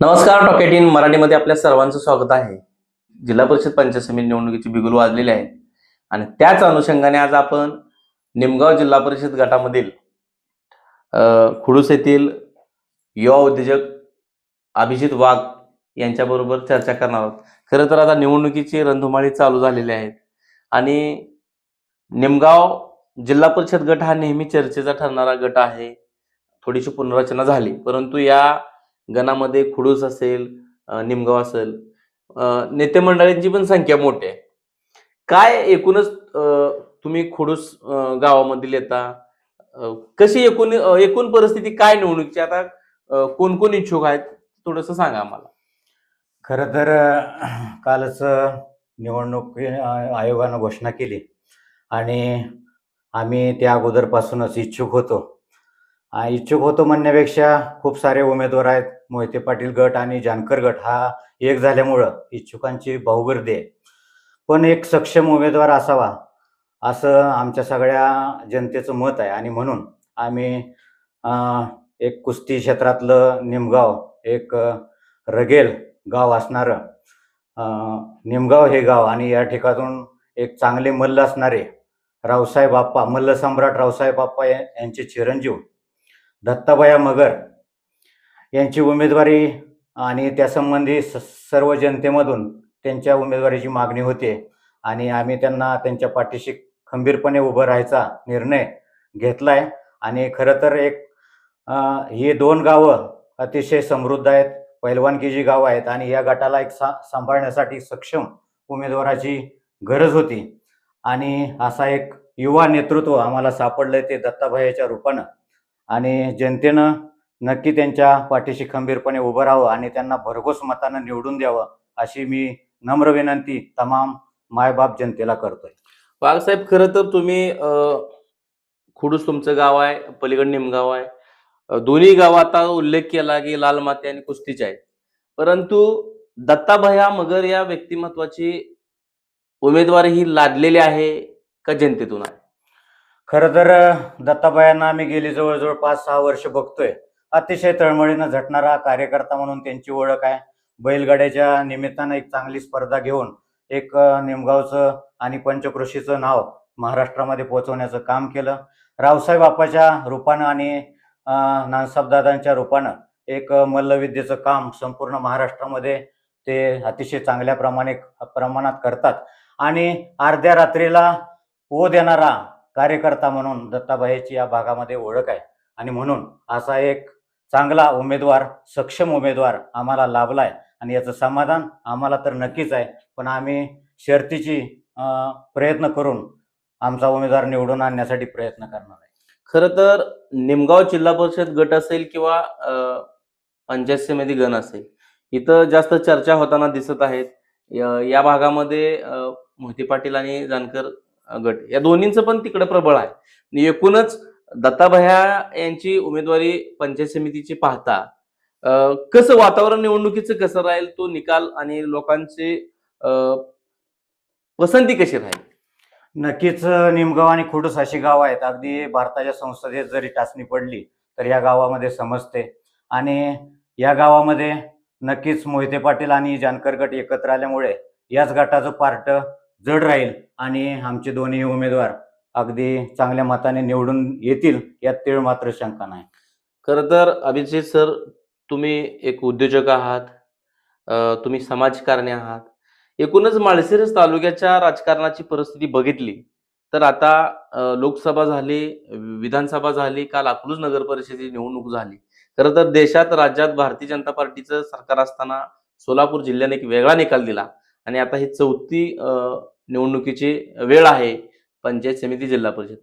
नमस्कार टॉकेट इन मराठीमध्ये आपल्या सर्वांचं स्वागत आहे. जिल्हा परिषद पंचायत समिती निवडणुकीची बिगुल वाजलेली आहे. आणि त्याच अनुषंगाने आज आपण निमगाव जिल्हा परिषद गटामधील खुडूस येथील युवा उद्योजक अभिजित वाघ यांच्याबरोबर चर्चा करणार आहोत. खरं तर आता निवडणुकीची रणधुमाळी चालू झालेली आहेत आणि निमगाव जिल्हा परिषद गट हा नेहमी चर्चेचा ठरणारा गट आहे. थोडीशी पुनर्रचना झाली. परंतु या गणामध्ये खुडूस असेल निमगाव असेल नेतेमंडळींची नेते मंडळींची पण संख्या मोठी आहे. काय एकूणच तुम्ही खुडूस गावामधील येता? कशी एकूण एकूण परिस्थिती काय निवडणुकीची? आता कोण कोण इच्छुक आहेत? थोडस सांगा आम्हाला. खरं तर कालच निवडणूक आयोगानं घोषणा केली. आणि आम्ही त्या अगोदरपासूनच इच्छुक होतो. इच्छुक होतो म्हणण्यापेक्षा खूप सारे उमेदवार आहेत. मोहिते पाटील गट आणि जानकर गट हा एक झाल्यामुळं इच्छुकांची बहुगर्दी आहे. पण एक सक्षम उमेदवार असावा असं आमच्या सगळ्या जनतेचं मत आहे. आणि म्हणून आम्ही एक कुस्ती क्षेत्रातलं निमगाव एक रगेल गाव असणारं निमगाव हे गाव आणि या ठिकाणून एक चांगले मल्ल असणारे रावसाहेब बाप्पा मल्ल सम्राट रावसाहेब बाप्पा या- यांचे चिरंजीव दत्ताबाया मगर यांची उमेदवारी आणि त्यासंबंधी स- सर्व जनतेमधून त्यांच्या उमेदवारीची मागणी होते. आणि आम्ही त्यांना त्यांच्या पाठीशी खंबीरपणे उभं राहायचा निर्णय घेतला आहे आणि खरं तर एक हे ही दोन गावं अतिशय समृद्ध आहेत पैलवानकीची गावं आहेत. आणि या गटाला एक सा सांभाळण्यासाठी सक्षम उमेदवाराची गरज होती. आणि असा एक युवा नेतृत्व आम्हाला सापडलं ते दत्ताभाईच्या रूपानं. आणि जनतेनं नक्की त्यांच्या पाठीशी खंबीरपणे उभं राहावं आणि त्यांना भरघोस मतानं निवडून द्यावं अशी मी नम्र विनंती तमाम मायबाप जनतेला करतोय. वाघसाहेब खरं तर तुम्ही अ, खुडूस तुमचं गाव आहे पलीकड निमगाव आहे. दोन्ही गावात आता उल्लेख केला की लाल माते आणि कुस्तीचे आहेत. परंतु दत्ताभया मगर या व्यक्तिमत्वाची उमेदवारी ही लादलेली आहे का जनतेतून आहे? खरं तर दत्ताबायांना आम्ही गेली जवळजवळ पाच सहा वर्ष बघतोय. अतिशय तळमळीनं झटणारा कार्यकर्ता म्हणून त्यांची ओळख आहे. बैलगाड्याच्या निमित्तानं एक चांगली स्पर्धा घेऊन एक निमगावचं आणि पंचकृषीचं नाव महाराष्ट्रामध्ये पोहोचवण्याचं काम केलं. रावसाहेब बाप्पाच्या रूपानं आणि नानसाबदादांच्या रूपानं एक मल्लविद्येचं काम संपूर्ण महाराष्ट्रामध्ये ते अतिशय चांगल्या प्रमाणे प्रमाणात करतात. आणि अर्ध्या रात्रीला ओ देणारा कार्यकर्ता म्हणून दत्ताबाईची या भागामध्ये ओळख आहे. आणि म्हणून असा एक चांगला उमेदवार सक्षम उमेदवार आम्हाला लाभलाय आणि याचं समाधान आम्हाला तर नक्कीच आहे. पण आम्ही शर्तीची प्रयत्न करून आमचा उमेदवार निवडून आणण्यासाठी प्रयत्न करणार आहे. खरं तर निमगाव जिल्हा परिषद गट असेल किंवा अ, पंचायत समिती गण असेल इथं जास्त चर्चा होताना दिसत आहेत. या भागामध्ये अ, मोहिते पाटील आणि जानकर गट या दोन्हींचं पण तिकडे प्रबळ आहे. एकूणच दत्ताभया यांची उमेदवारी पंचायत समितीची पाहता कसं वातावरण निवडणुकीचं कसं राहील तो निकाल आणि लोकांची पसंती कशी राहील? नक्कीच निमगाव आणि खुडूस अशी गाव आहेत. अगदी भारताच्या संसदेत जरी टाचणी पडली तर या गावामध्ये समजते. आणि या गावामध्ये नक्कीच मोहिते पाटील आणि जानकर गट एकत्र आल्यामुळे याच गटाचं पार्ट जड राहील आणि आमचे दोन्ही उमेदवार अगदी चांगल्या मताने निवडून येतील यात तीळ मात्र शंका नाही. खरं तर अभिजित सर तुम्ही एक उद्योजक आहात तुम्ही समाजकारणी आहात. एकूणच माळशिरस तालुक्याच्या राजकारणाची परिस्थिती बघितली तर आता लोकसभा झाली विधानसभा झाली काल अकलूज नगर परिषदेची निवडणूक झाली. खरं तर देशात राज्यात भारतीय जनता पार्टीचं सरकार असताना सोलापूर जिल्ह्याने एक वेगळा निकाल दिला. आणि आता ही चौथी निवडणुकीची वेळ आहे. पंचायत समिती जिल्हा परिषद.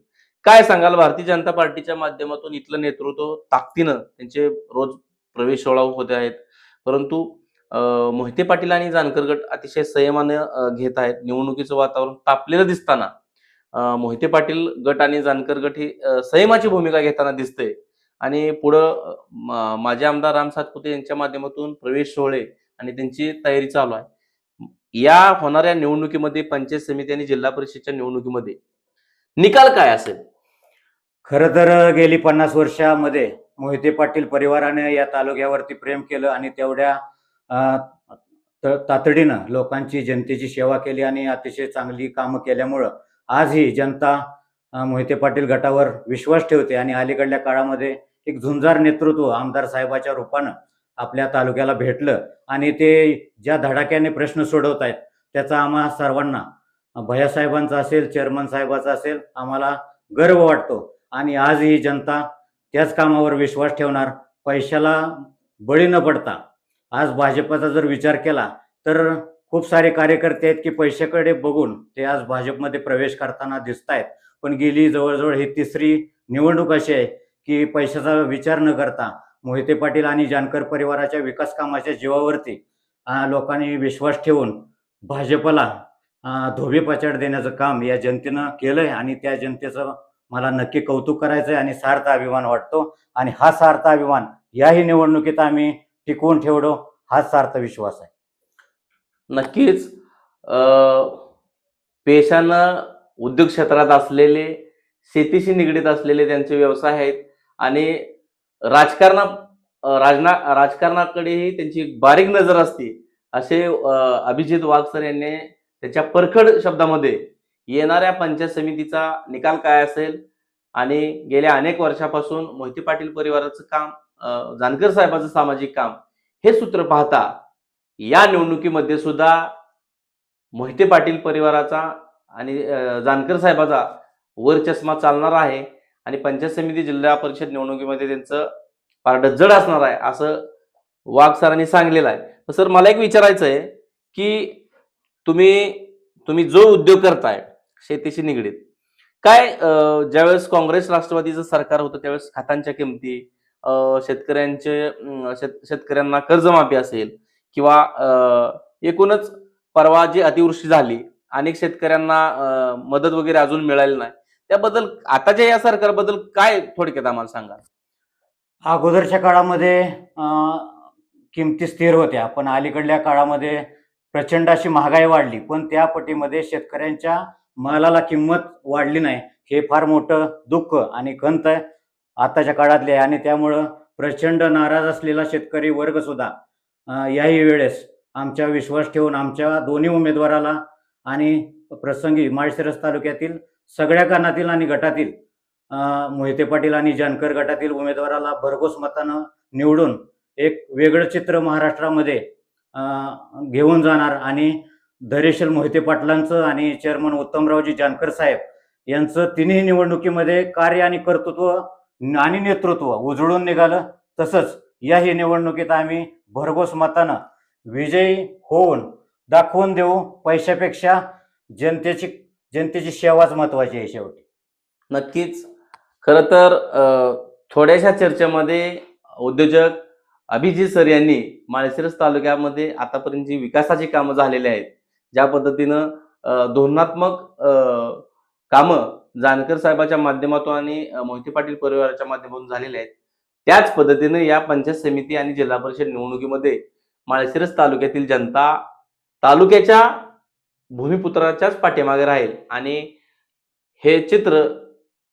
काय सांगाल? भारतीय जनता पार्टीच्या माध्यमातून इथलं नेतृत्व ताकदीनं त्यांचे रोज प्रवेश सोहळा होते आहेत. परंतु मोहिते पाटील आणि जानकर गट अतिशय संयमाने घेत आहेत. निवडणुकीचं वातावरण तापलेलं दिसताना मोहिते पाटील गट आणि जानकर गट ही संयमाची भूमिका घेताना दिसते आणि पुढं माझे माजी आमदार राम सातपुते यांच्या माध्यमातून प्रवेश सोहळे आणि त्यांची तयारी चालू आहे. या होणाऱ्या निवडणुकीमध्ये पंचायत समिती आणि जिल्हा परिषदच्या निवडणुकीमध्ये निकाल काय असेल? खर तर गेली पन्नास वर्षामध्ये मोहिते पाटील परिवाराने या तालुक्यावरती प्रेम केलं आणि तेवढ्या तातडीनं लोकांची जनतेची सेवा केली आणि अतिशय चांगली कामं केल्यामुळं आज ही जनता मोहिते पाटील गटावर विश्वास ठेवते आणि अलीकडल्या काळामध्ये एक झुंजार नेतृत्व आमदार साहेबाच्या रूपानं आपल्या तालुक्याला भेटलं आणि ते ज्या धडाक्याने प्रश्न सोडवत आहेत त्याचा आम्हा सर्वांना भैयासाहेबांचा असेल चेअरमन साहेबाचा असेल आम्हाला गर्व वाटतो. आणि आज ही जनता त्याच कामावर विश्वास ठेवणार पैशाला बळी न पडता. आज भाजपचा जर विचार केला तर खूप सारे कार्यकर्ते आहेत की पैशाकडे बघून ते आज भाजपमध्ये प्रवेश करताना दिसत आहेत पण गेली जवळजवळ ही तिसरी निवडणूक अशी आहे की पैशाचा विचार न करता मोहिते पाटील आणि जानकर परिवाराच्या विकास कामाच्या जीवावरती लोकांनी विश्वास ठेवून भाजपला धोबी पछाड देण्याचं काम या जनतेनं केलंय आणि त्या जनतेचं मला नक्की कौतुक करायचं आहे आणि सार्थ अभिमान वाटतो. आणि हा सार्थ अभिमान याही निवडणुकीत आम्ही टिकवून ठेवलो हाच सार्थ विश्वास आहे. नक्कीच पेशानं उद्योग क्षेत्रात असलेले शेतीशी निगडीत असलेले त्यांचे व्यवसाय आहेत आणि राजकारणा राजना राजकारणाकडेही त्यांची बारीक नजर असते असे अभिजित वाघसर यांनी त्याच्या परखड शब्दामध्ये येणाऱ्या पंचायत समितीचा निकाल काय असेल आणि गेल्या अनेक वर्षापासून मोहिते पाटील परिवाराचं काम जानकर साहेबांचं सामाजिक काम हे सूत्र पाहता या निवडणुकीमध्ये सुद्धा मोहिते पाटील परिवाराचा आणि जानकर साहेबाचा वर चष्मा चालणार आहे आणि पंचायत समिती जिल्हा परिषद निवडणुकीमध्ये त्यांचं पारड जड असणार आहे असं वाघ सरांनी सांगलेलं आहे. तर सर मला एक विचारायचं आहे की तुम्ही तुम्ही जो उद्योग करताय शेतीशी निगडीत काय ज्यावेळेस काँग्रेस राष्ट्रवादीचं सरकार होतं त्यावेळेस खातांच्या किमती शेतकऱ्यांचे शेत- शेतकऱ्यांना कर्जमाफी असेल किंवा एकूणच परवा जी अतिवृष्टी झाली अनेक शेतकऱ्यांना मदत वगैरे अजून मिळाली नाही त्याबद्दल आताच्या या सरकारबद्दल काय थोडक्यात आम्हाला सांगा अगोदरच्या काळामध्ये किमती स्थिर होत्या पण अलीकडल्या काळामध्ये प्रचंड अशी महागाई वाढली पण त्या पटीमध्ये शेतकऱ्यांच्या मालाला किंमत वाढली नाही. हे फार मोठं दुःख आणि खंत आहे आताच्या काळातले आहे आणि त्यामुळं प्रचंड नाराज असलेला शेतकरी वर्ग सुद्धा याही वेळेस आमच्या विश्वास ठेवून आमच्या दोन्ही उमेदवाराला आणि प्रसंगी माळशिरस तालुक्यातील सगळ्या कानातील आणि गटातील मोहिते पाटील आणि जानकर गटातील उमेदवाराला भरघोस मतानं निवडून एक वेगळं चित्र महाराष्ट्रामध्ये घेऊन जाणार आणि धैर्यशील मोहिते पाटलांचं आणि चेअरमन उत्तमरावजी जानकर साहेब यांचं तिन्ही निवडणुकीमध्ये कार्य आणि कर्तृत्व आणि नेतृत्व उजळून निघालं. तसंच याही निवडणुकीत आम्ही भरघोस मतानं विजयी होऊन दाखवून देऊ पैशापेक्षा जनतेची जनतेची सेवाच महत्वाची आहे शेवटी. नक्कीच. खरं तर थोड्याशा चर्चेमध्ये उद्योजक अभिजित सर यांनी माळशिरस तालुक्यामध्ये आतापर्यंत जी विकासाची कामं झालेली आहेत ज्या पद्धतीनं धोरणात्मक कामं जानकर साहेबाच्या माध्यमातून आणि अं, मोहिते पाटील परिवाराच्या माध्यमातून झालेले आहेत. त्याच पद्धतीनं या पंचायत समिती आणि जिल्हा परिषद निवडणुकीमध्ये माळशिरस तालुक्यातील जनता तालुक्याच्या भूमिपुत्राच्याच पाठीमागे राहील आणि हे चित्र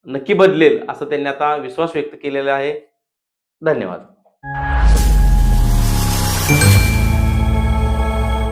नक्की बदलेल असं त्यांनी आता विश्वास व्यक्त केलेला आहे. धन्यवाद.